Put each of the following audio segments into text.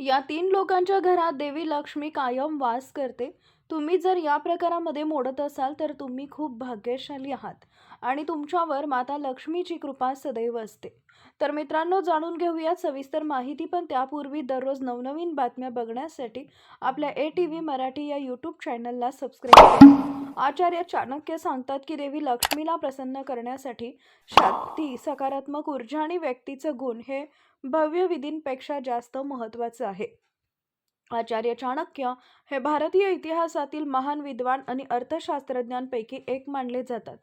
या तीन लोकांच्या घरात देवी लक्ष्मी कायम वास करते. तुम्ही जर या प्रकारामध्ये मोडत असाल तर तुम्ही खूप भाग्यशाली आहात आणि तुमच्यावर माता लक्ष्मीची कृपा सदैव असते. तर मित्रांनो जाणून घेऊयात सविस्तर माहिती पण त्यापूर्वी दररोज नवनवीन बातम्या बघण्यासाठी आपल्या ए टी व्ही मराठी या यूट्यूब चॅनलला सबस्क्राईब करा. आचार्य चाणक्य सांगतात की देवी लक्ष्मीला प्रसन्न करण्यासाठी शक्ती सकारात्मक ऊर्जा आणि व्यक्तीचं गुण हे भव्य विधींपेक्षा जास्त महत्त्वाचं आहे. आचार्य चाणक्य हे भारतीय इतिहासातील महान विद्वान आणि अर्थशास्त्रज्ञांपैकी एक मानले जातात.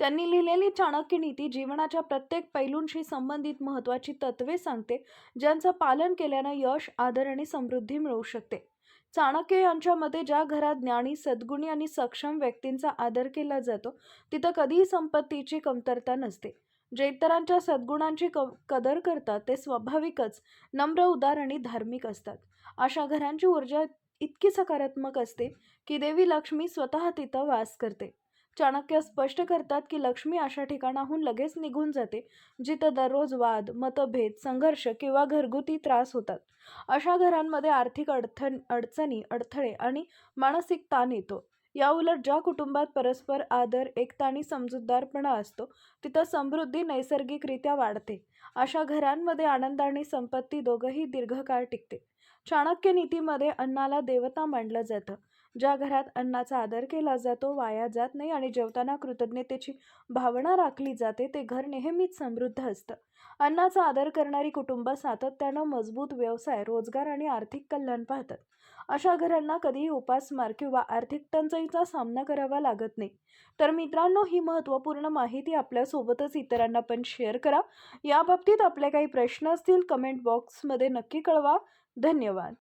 त्यांनी लिहिलेली चाणक्य नीती जीवनाच्या प्रत्येक पैलूंशी संबंधित महत्त्वाची तत्वे सांगते ज्यांचं पालन केल्यानं यश आदर आणि समृद्धी मिळू शकते. चाणक्य यांच्या मते ज्या घरात ज्ञानी सद्गुणी आणि सक्षम व्यक्तींचा आदर केला जातो तिथं कधीही संपत्तीची कमतरता नसते. जे इतरांच्या सद्गुणांची क कदर करतात ते स्वाभाविकच नम्र उदार आणि धार्मिक असतात. अशा घरांची ऊर्जा इतकी सकारात्मक असते की देवी लक्ष्मी स्वतः तिथं वास करते. चाणक्य स्पष्ट करतात की लक्ष्मी अशा ठिकाणाहून लगेच निघून जाते जिथं दररोज वाद मतभेद संघर्ष किंवा घरगुती त्रास होतात. अशा घरांमध्ये आर्थिक अडथण अडचणी अडथळे आणि मानसिक ताण येतो. याउलट ज्या कुटुंबात परस्पर आदर एकता आणि समजूतदारपणा असतो तिथं समृद्धी नैसर्गिकरित्या वाढते. अशा घरांमध्ये आनंद आणि संपत्ती दोघंही दीर्घकाळ टिकते. चाणक्य नीतीमध्ये अन्नाला देवता मानलं जातं. ज्या घरात अन्नाचा आदर केला जातो वाया जात नाही आणि जेवताना कृतज्ञतेची भावना राखली जाते ते घर नेहमीच समृद्ध असतं. अन्नाचा आदर करणारी कुटुंब सातत्यानं मजबूत व्यवसाय रोजगार आणि आर्थिक कल्याण पाहतात. अशा घरांना कधीही उपासमार किंवा आर्थिक टंचाईचा सामना करावा लागत नाही. तर मित्रांनो ही महत्त्वपूर्ण माहिती आपल्यासोबतच इतरांना पण शेअर करा. या बाबतीत आपले काही प्रश्न असतील कमेंट बॉक्समध्ये नक्की कळवा. धन्यवाद.